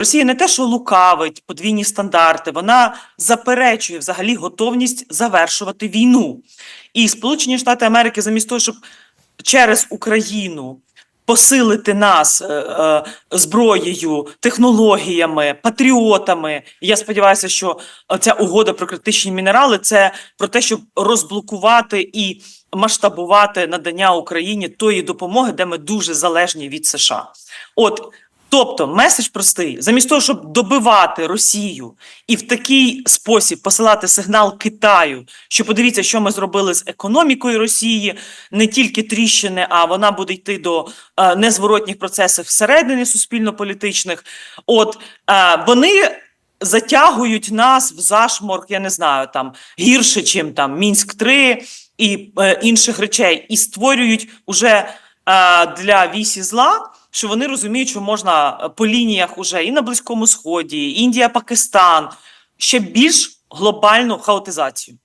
Росія не те, що лукавить подвійні стандарти, вона заперечує взагалі готовність завершувати війну. І Сполучені Штати Америки, замість того, щоб через Україну посилити нас е, е, зброєю, технологіями, патріотами. Я сподіваюся, що ця угода про критичні мінерали це про те, щоб розблокувати і масштабувати надання Україні тої допомоги, де ми дуже залежні від США. От. Тобто меседж простий: замість того, щоб добивати Росію і в такий спосіб посилати сигнал Китаю, що подивіться, що ми зробили з економікою Росії, не тільки тріщини, а вона буде йти до е, незворотніх процесів всередині суспільно-політичних. От е, вони затягують нас в зашморг, я не знаю, там гірше, чим там Мінськ 3 і е, інших речей, і створюють уже е, для вісі зла. Що вони розуміють, що можна е, по лініях уже і на Близькому Сході, Індія, Пакистан ще більш глобальну хаотизацію.